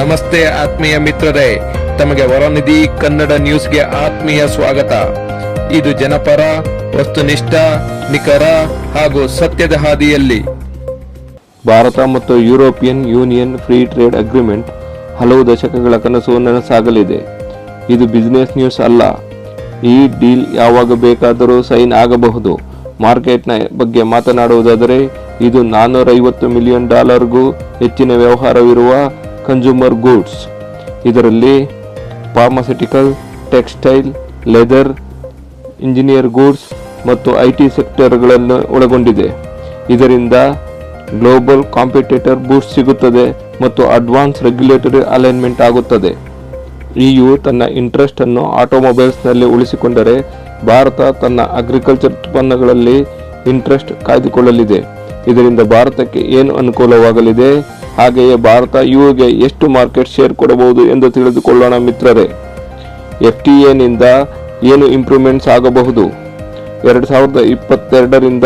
ನಮಸ್ತೆ ಆತ್ಮೀಯ ಮಿತ್ರರೇ. ತಮಗೆ ವರನಿಧಿ ಕನ್ನಡ ನ್ಯೂಸ್ಗೆ ಆತ್ಮೀಯ ಸ್ವಾಗತ. ಇದು ಜನಪರ, ವಸ್ತುನಿಷ್ಠ, ನಿಖರ ಹಾಗೂ ಸತ್ಯದ ಹಾದಿಯಲ್ಲಿ. ಭಾರತ ಮತ್ತು European Union free trade agreement ಹಲವು ದಶಕಗಳ ಕನಸು ನನಸಾಗಲಿದೆ. ಇದು ಬಿಸಿನೆಸ್ ನ್ಯೂಸ್ ಅಲ್ಲ. ಈ ಡೀಲ್ ಯಾವಾಗ ಬೇಕಾದರೂ ಸೈನ್ ಆಗಬಹುದು. ಮಾರ್ಕೆಟ್ನ ಬಗ್ಗೆ ಮಾತನಾಡುವುದಾದರೆ, ಇದು ನಾನ್ನೂರೈವತ್ತು ಮಿಲಿಯನ್ ಡಾಲರ್ಗೂ ಹೆಚ್ಚಿನ ವ್ಯವಹಾರವಿರುವ ಕನ್ಸ್ಯೂಮರ್ ಗೂಡ್ಸ್ ಇದರಲ್ಲಿ pharmaceutical textile leather engineer goods ಮತ್ತು ಐ ಟಿ ಸೆಕ್ಟರ್ಗಳನ್ನು ಒಳಗೊಂಡಿದೆ. ಇದರಿಂದ ಗ್ಲೋಬಲ್ ಕಾಂಪಿಟೇಟರ್ ಬೂಸ್ಟ್ ಸಿಗುತ್ತದೆ ಮತ್ತು ಅಡ್ವಾನ್ಸ್ ರೆಗ್ಯುಲೇಟರಿ ಅಲೈನ್ಮೆಂಟ್ ಆಗುತ್ತದೆ. ಇಯು ತನ್ನ ಇಂಟ್ರೆಸ್ಟ್ ಅನ್ನು ಆಟೋಮೊಬೈಲ್ಸ್ನಲ್ಲಿ ಉಳಿಸಿಕೊಂಡರೆ ಭಾರತ ತನ್ನ ಅಗ್ರಿಕಲ್ಚರ್ ಉತ್ಪನ್ನಗಳಲ್ಲಿ ಇಂಟ್ರೆಸ್ಟ್ ಕಾಯ್ದುಕೊಳ್ಳಲಿದೆ. ಇದರಿಂದ ಭಾರತಕ್ಕೆ ಏನು ಅನುಕೂಲವಾಗಲಿದೆ? ಹಾಗೆಯೇ ಭಾರತ ಯುಗೆ ಎಷ್ಟು ಮಾರ್ಕೆಟ್ ಶೇರ್ ಕೊಡಬಹುದು ಎಂದು ತಿಳಿದುಕೊಳ್ಳೋಣ ಮಿತ್ರರೇ. ಎಫ್ ಟಿ ಎನಿಂದ ಏನು ಇಂಪ್ರೂವ್ಮೆಂಟ್ಸ್ ಆಗಬಹುದು? ಎರಡು ಸಾವಿರದ ಇಪ್ಪತ್ತೆರಡರಿಂದ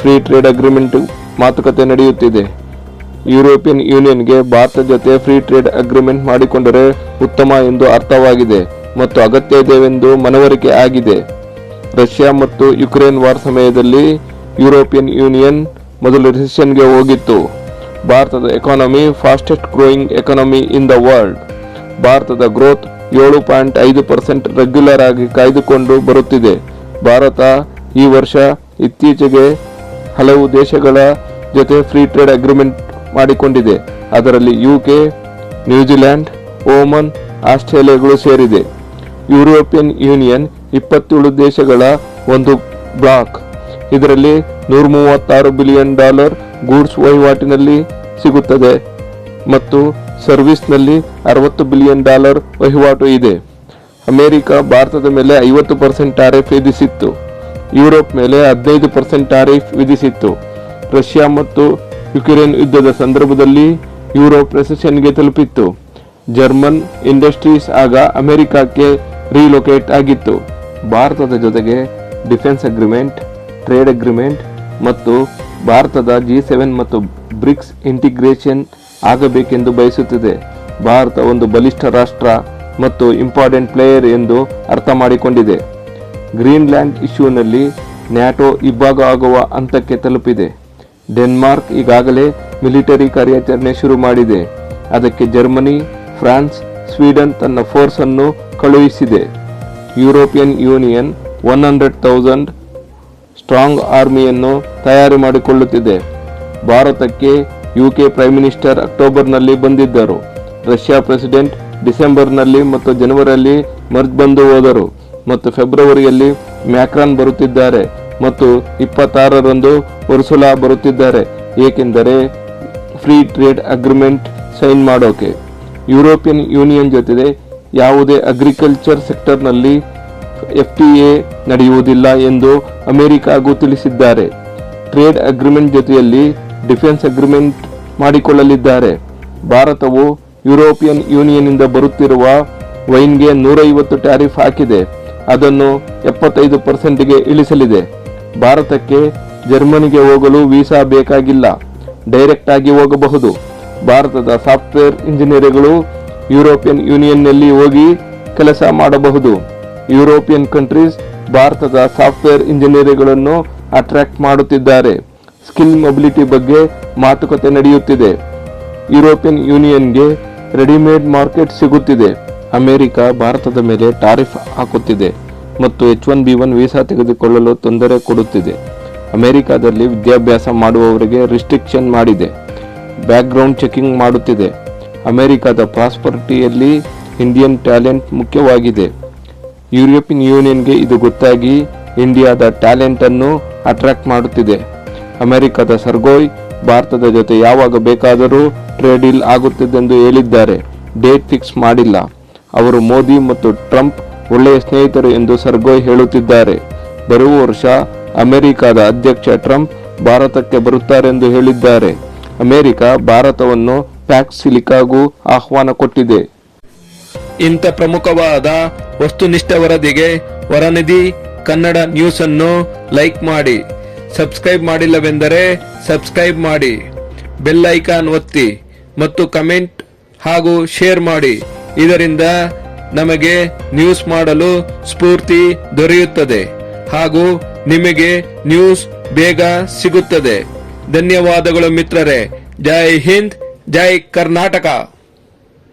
ಫ್ರೀ ಟ್ರೇಡ್ ಅಗ್ರಿಮೆಂಟ್ ಮಾತುಕತೆ ನಡೆಯುತ್ತಿದೆ. ಯುರೋಪಿಯನ್ ಯೂನಿಯನ್ಗೆ ಭಾರತ ಜೊತೆ ಫ್ರೀ ಟ್ರೇಡ್ ಅಗ್ರಿಮೆಂಟ್ ಮಾಡಿಕೊಂಡರೆ ಉತ್ತಮ ಎಂದು ಅರ್ಥವಾಗಿದೆ ಮತ್ತು ಅಗತ್ಯ ಇದೆವೆಂದು ಮನವರಿಕೆ ಆಗಿದೆ. ರಷ್ಯಾ ಮತ್ತು ಯುಕ್ರೇನ್ ವಾರ್ ಸಮಯದಲ್ಲಿ ಯುರೋಪಿಯನ್ ಯೂನಿಯನ್ ಮೊದಲು ರಿಸೆಷನ್ಗೆ ಹೋಗಿತ್ತು. ಭಾರತದ economy fastest growing economy in the world ಭಾರತದ ಗ್ರೋತ್ ಏಳು ಪಾಯಿಂಟ್ ಐದು ಪರ್ಸೆಂಟ್ ರೆಗ್ಯುಲರ್ ಆಗಿ ಕಾಯ್ದುಕೊಂಡು ಬರುತ್ತಿದೆ. ಭಾರತ ಈ ವರ್ಷ ಇತ್ತೀಚೆಗೆ ಹಲವು ದೇಶಗಳ ಜೊತೆ ಫ್ರೀ ಟ್ರೇಡ್ ಅಗ್ರಿಮೆಂಟ್ ಮಾಡಿಕೊಂಡಿದೆ. ಅದರಲ್ಲಿ ಯುಕೆ ನ್ಯೂಜಿಲೆಂಡ್ ಓಮನ್ ಆಸ್ಟ್ರೇಲಿಯಾಗಳು ಸೇರಿದೆ. ಯುರೋಪಿಯನ್ ಯೂನಿಯನ್ ಇಪ್ಪತ್ತೇಳು ದೇಶಗಳ ಒಂದು ಬ್ಲಾಕ್ ಇದರಲ್ಲಿ ನೂರ ಮೂವತ್ತಾರು ಬಿಲಿಯನ್ ಡಾಲರ್ ಗೂಡ್ಸ್ ವಹಿವಾಟಿನಲ್ಲಿ ಸಿಗುತ್ತದೆ. ಮತ್ತು ಸರ್ವಿಸ್ನಲ್ಲಿ ಅರವತ್ತು ಬಿಲಿಯನ್ ಡಾಲರ್ ವಹಿವಾಟು ಇದೆ. ಅಮೆರಿಕ ಭಾರತದ ಮೇಲೆ ಐವತ್ತು ಪರ್ಸೆಂಟ್ ಟಾರಿಫ್ ವಿಧಿಸಿತ್ತು. ಯುರೋಪ್ ಮೇಲೆ ಹದಿನೈದು ಪರ್ಸೆಂಟ್ ಟಾರಿಫ್ ವಿಧಿಸಿತ್ತು. ರಷ್ಯಾ ಮತ್ತು ಯುಕ್ರೇನ್ ಯುದ್ಧದ ಸಂದರ್ಭದಲ್ಲಿ ಯುರೋಪ್ ರೆಸೆಷನ್ಗೆ ತಲುಪಿತ್ತು. ಜರ್ಮನ್ ಇಂಡಸ್ಟ್ರೀಸ್ ಆಗ ಅಮೆರಿಕಕ್ಕೆ ರೀಲೊಕೇಟ್ ಆಗಿತ್ತು. ಭಾರತದ ಜೊತೆಗೆ ಡಿಫೆನ್ಸ್ ಅಗ್ರಿಮೆಂಟ್, ಟ್ರೇಡ್ ಅಗ್ರಿಮೆಂಟ್ ಮತ್ತು ಭಾರತದ ಜಿ ಸೆವೆನ್ ಮತ್ತು ಬ್ರಿಕ್ಸ್ ಇಂಟಿಗ್ರೇಷನ್ ಆಗಬೇಕೆಂದು ಬಯಸುತ್ತಿದೆ. ಭಾರತ ಒಂದು ಬಲಿಷ್ಠ ರಾಷ್ಟ್ರ ಮತ್ತು ಇಂಪಾರ್ಟೆಂಟ್ ಪ್ಲೇಯರ್ ಎಂದು ಅರ್ಥ ಮಾಡಿಕೊಂಡಿದೆ. ಗ್ರೀನ್ಲ್ಯಾಂಡ್ ಇಶ್ಯೂನಲ್ಲಿ ನ್ಯಾಟೋ ಇಬ್ಬಾಗ ಆಗುವ ಹಂತಕ್ಕೆ ತಲುಪಿದೆ. ಡೆನ್ಮಾರ್ಕ್ ಈಗಾಗಲೇ ಮಿಲಿಟರಿ ಕಾರ್ಯಾಚರಣೆ ಶುರು ಮಾಡಿದೆ. ಅದಕ್ಕೆ ಜರ್ಮನಿ, ಫ್ರಾನ್ಸ್, ಸ್ವೀಡನ್ ತನ್ನ ಫೋರ್ಸ್ ಅನ್ನು ಕಳುಹಿಸಿದೆ. European Union one hundred thousand strong ಆರ್ಮಿಯನ್ನು ತಯಾರಿ ಮಾಡಿಕೊಳ್ಳುತ್ತಿದೆ. ಭಾರತಕ್ಕೆ ಯುಕೆ ಪ್ರೈಮ್ ಮಿನಿಸ್ಟರ್ ಅಕ್ಟೋಬರ್ನಲ್ಲಿ ಬಂದಿದ್ದರು. ರಷ್ಯಾ ಪ್ರೆಸಿಡೆಂಟ್ ಡಿಸೆಂಬರ್ನಲ್ಲಿ ಮತ್ತು ಜನವರಿಯಲ್ಲಿ ಮರ್ಜ್ ಬಂದು ಹೋದರು ಮತ್ತು ಫೆಬ್ರವರಿಯಲ್ಲಿ ಮ್ಯಾಕ್ರಾನ್ ಬರುತ್ತಿದ್ದಾರೆ ಮತ್ತು ಇಪ್ಪತ್ತಾರರಂದು ಉರ್ಸುಲಾ ಬರುತ್ತಿದ್ದಾರೆ, ಏಕೆಂದರೆ ಫ್ರೀ ಟ್ರೇಡ್ ಅಗ್ರಿಮೆಂಟ್ ಸೈನ್ ಮಾಡೋಕೆ. ಯುರೋಪಿಯನ್ ಯೂನಿಯನ್ ಜೊತೆ ಯಾವುದೇ ಅಗ್ರಿಕಲ್ಚರ್ ಸೆಕ್ಟರ್ನಲ್ಲಿ ಎಫ್ ಟಿ ಎ ನಡೆಯುವುದಿಲ್ಲ ಎಂದು ಅಮೆರಿಕಾಗೂ ತಿಳಿಸಿದ್ದಾರೆ. ಟ್ರೇಡ್ ಅಗ್ರಿಮೆಂಟ್ ಜೊತೆಯಲ್ಲಿ ಡಿಫೆನ್ಸ್ ಅಗ್ರಿಮೆಂಟ್ ಮಾಡಿಕೊಳ್ಳಲಿದ್ದಾರೆ. ಭಾರತವು ಯುರೋಪಿಯನ್ ಯೂನಿಯನ್ನಿಂದ ಬರುತ್ತಿರುವ ವೈನ್ಗೆ ನೂರೈವತ್ತು ಟ್ಯಾರಿಫ್ ಹಾಕಿದೆ. ಅದನ್ನು ಎಪ್ಪತ್ತೈದು ಪರ್ಸೆಂಟ್ಗೆ ಇಳಿಸಲಿದೆ. ಭಾರತಕ್ಕೆ ಜರ್ಮನಿಗೆ ಹೋಗಲು ವೀಸಾ ಬೇಕಾಗಿಲ್ಲ. ಡೈರೆಕ್ಟ್ ಆಗಿ ಹೋಗಬಹುದು. ಭಾರತದ ಸಾಫ್ಟ್ವೇರ್ ಇಂಜಿನಿಯರ್ಗಳು ಯುರೋಪಿಯನ್ ಯೂನಿಯನ್ನಲ್ಲಿ ಹೋಗಿ ಕೆಲಸ ಮಾಡಬಹುದು. ಯುರೋಪಿಯನ್ ಕಂಟ್ರೀಸ್ ಭಾರತದ ಸಾಫ್ಟ್ವೇರ್ ಇಂಜಿನಿಯರ್ಗಳನ್ನು ಅಟ್ರಾಕ್ಟ್ ಮಾಡುತ್ತಿದ್ದಾರೆ. ಸ್ಕಿಲ್ ಮೊಬಿಲಿಟಿ ಬಗ್ಗೆ ಮಾತುಕತೆ ನಡೆಯುತ್ತಿದೆ. ಯುರೋಪಿಯನ್ ಯೂನಿಯನ್ಗೆ ರೆಡಿಮೇಡ್ ಮಾರ್ಕೆಟ್ ಸಿಗುತ್ತಿದೆ. ಅಮೆರಿಕ ಭಾರತದ ಮೇಲೆ ಟಾರಿಫ್ ಹಾಕುತ್ತಿದೆ ಮತ್ತು H one B one visa ತೆಗೆದುಕೊಳ್ಳಲು ತೊಂದರೆ ಕೊಡುತ್ತಿದೆ. ಅಮೆರಿಕಾದಲ್ಲಿ ವಿದ್ಯಾಭ್ಯಾಸ ಮಾಡುವವರಿಗೆ ರಿಸ್ಟ್ರಿಕ್ಷನ್ ಮಾಡಿದೆ. ಬ್ಯಾಕ್ಗ್ರೌಂಡ್ ಚೆಕಿಂಗ್ ಮಾಡುತ್ತಿದೆ. ಅಮೆರಿಕದ ಪ್ರಾಸ್ಪರ್ಟಿಯಲ್ಲಿ ಇಂಡಿಯನ್ ಟ್ಯಾಲೆಂಟ್ ಮುಖ್ಯವಾಗಿದೆ. ಯುರೋಪಿಯನ್ ಯೂನಿಯನ್ಗೆ ಇದು ಗೊತ್ತಾಗಿ ಇಂಡಿಯಾದ ಟ್ಯಾಲೆಂಟ್ ಅನ್ನು ಅಟ್ರಾಕ್ಟ್ ಮಾಡುತ್ತಿದೆ. ಅಮೆರಿಕದ ಸರ್ಗೋಯ್ ಭಾರತದ ಜೊತೆ ಯಾವಾಗ ಬೇಕಾದರೂ ಟ್ರೇಡ್ ಡೀಲ್ ಆಗುತ್ತಿದ್ದೆಂದು ಹೇಳಿದ್ದಾರೆ. ಡೇಟ್ ಫಿಕ್ಸ್ ಮಾಡಿಲ್ಲ. ಅವರು ಮೋದಿ ಮತ್ತು ಟ್ರಂಪ್ ಒಳ್ಳೆಯ ಸ್ನೇಹಿತರು ಎಂದು ಸರ್ಗೋಯ್ ಹೇಳುತ್ತಿದ್ದಾರೆ. ಬರುವ ವರ್ಷ ಅಮೆರಿಕದ ಅಧ್ಯಕ್ಷ ಟ್ರಂಪ್ ಭಾರತಕ್ಕೆ ಬರುತ್ತಾರೆಂದು ಹೇಳಿದ್ದಾರೆ. ಅಮೆರಿಕ ಭಾರತವನ್ನು ಪ್ಯಾಕ್ ಸಿಲಿಕಾಗೂ ಆಹ್ವಾನ ಕೊಟ್ಟಿದೆ. ಇಂಥ ಪ್ರಮುಖವಾದ ವಸ್ತುನಿಷ್ಠ ವರದಿಗೆ ವರನಿಧಿ ಕನ್ನಡ ನ್ಯೂಸ್ ಅನ್ನು ಲೈಕ್ ಮಾಡಿ, ಸಬ್ಸ್ಕ್ರೈಬ್ ಮಾಡಿಲ್ಲವೆಂದರೆ ಸಬ್ಸ್ಕ್ರೈಬ್ ಮಾಡಿ, ಬೆಲ್ ಐಕಾನ್ ಒತ್ತಿ ಮತ್ತು ಕಮೆಂಟ್ ಹಾಗೂ ಶೇರ್ ಮಾಡಿ. ಇದರಿಂದ ನಮಗೆ ನ್ಯೂಸ್ ಮಾಡಲು ಸ್ಫೂರ್ತಿ ದೊರೆಯುತ್ತದೆ ಹಾಗೂ ನಿಮಗೆ ನ್ಯೂಸ್ ಬೇಗ ಸಿಗುತ್ತದೆ. ಧನ್ಯವಾದಗಳು ಮಿತ್ರರೇ. ಜೈ ಹಿಂದ್, ಜೈ ಕರ್ನಾಟಕ.